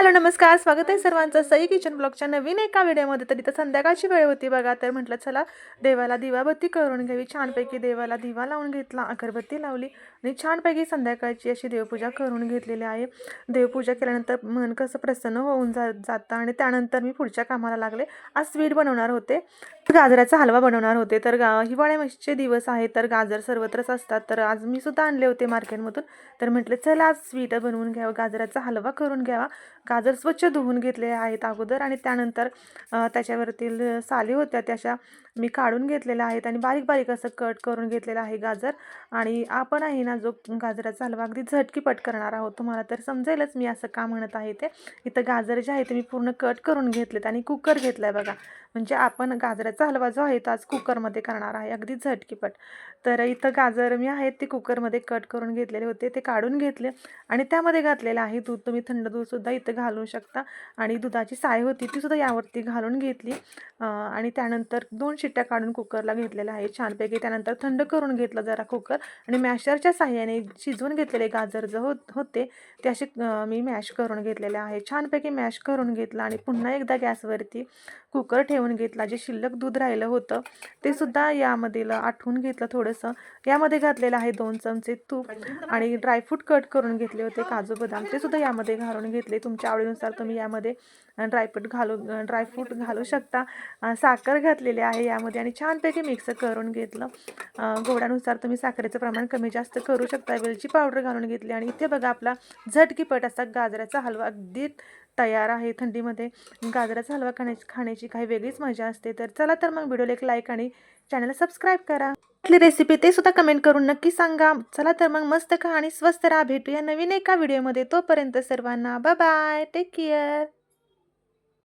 Hello नमस्कार. स्वागत आहे सर्वांचं. सई किचन ब्लॉगच्या नवीन एका व्हिडिओमध्ये. तरी तर संध्याकाळची वेळ होती बघा तर म्हटलं चला देवाला दिवाबत्ती करून घ्यावी छानपैकी देवाला दिवा लावून घेतला अगरबत्ती लावली आणि छानपैकी संध्याकाळची अशी देवपूजा करून घेतलेली आहे. देवपूजा केल्यानंतर मन कसं प्रसन्न होऊन जा जातं आणि त्यानंतर मी पुढच्या कामाला लागले. आज स्वीट बनवणार होते. गाजराचा हलवा बनवणार होते. तर गा हिवाळ्याचे दिवस आहे तर गाजर सर्वत्रच असतात. तर आज मी सुद्धा आणले होते मार्केटमधून. तर म्हटले चला आज स्वीट बनवून घ्यावं. गाजराचा हलवा करून घ्यावा. गाजर स्वच्छ धुवून घेतले आहेत अगोदर आणि त्यानंतर त्याच्यावरतील साली होत्या त्याशा मी काढून घेतलेल्या आहेत आणि बारीक बारीक असं कट करून घेतलेलं आहे गाजर. आणि आपण आहे ना जो गाजराचा हलवा अगदी झटकीपट करणार आहोत तुम्हाला तर समजेलच मी असं का म्हणत आहे ते. इथं गाजर जे आहे ते मी पूर्ण कट करून घेतलेत आणि कुकर घेतला आहे बघा. म्हणजे आपण गाजराचा हलवा जो आहे तो आज कुकरमध्ये करणार आहे अगदी झटकीपट. तर इथं गाजर मी आहेत ते कुकरमध्ये कट करून घेतलेले होते ते काढून घेतले आणि त्यामध्ये घातलेलं आहे दूध. तुम्ही थंड दूधसुद्धा इथं घालू शकता. आणि दुधाची साय होती ती सुद्धा यावरती घालून घेतली. आणि त्यानंतर दोन शिट्ट्या काढून कुकरला घेतलेल्या आहे छानपैकी. त्यानंतर थंड करून घेतलं जरा कुकर. आणि मॅशरच्या साह्याने शिजवून घेतलेले गाजर जे होत होते ते असे मी मॅश करून घेतलेले आहे. छानपैकी मॅश करून घेतलं आणि पुन्हा एकदा गॅसवरती कुकर ठेवून घेतला जे शिल्लक दूध राहिलं होतं ते सुद्धा यामध्ये आठवून घेतलं थोडंसं. यामध्ये घातलेलं आहे दोन चमचे तूप आणि ड्रायफ्रूट कट करून घेतले होते काजू बदाम. ते सुद्धा यामध्ये घालून घेतले. तुमच्या आवडीनुसार तुम्ही यामध्ये ड्रायफ्रूट घालू ड्रायफ्रूट घालू शकता. साखर घातलेली आहे यामध्ये आणि छानपैकी मिक्स करून घेतलं. अ, गोडानुसार तुम्ही साखरेचं प्रमाण कमी जास्त करू शकता. वेलची पावडर घालून घेतली आणि इथे बघा आपला झटकीपट असा गाजराचा हलवा अगदी तयार आहे थंडीमध्ये. गाजराचा हलवा खाण्याची खाण्याची काही वेगळीच मजा असते. तर चला तर मग व्हिडिओला एक लाईक आणि चॅनलला सबस्क्राईब करा. आपली रेसिपी ते सुद्धा कमेंट करून नक्की सांगा. चला तर मग मस्त खा आणि स्वस्त राहा. भेटूया नवीन एका व्हिडिओमध्ये तोपर्यंत सर्वांना बाय बाय टेक केअर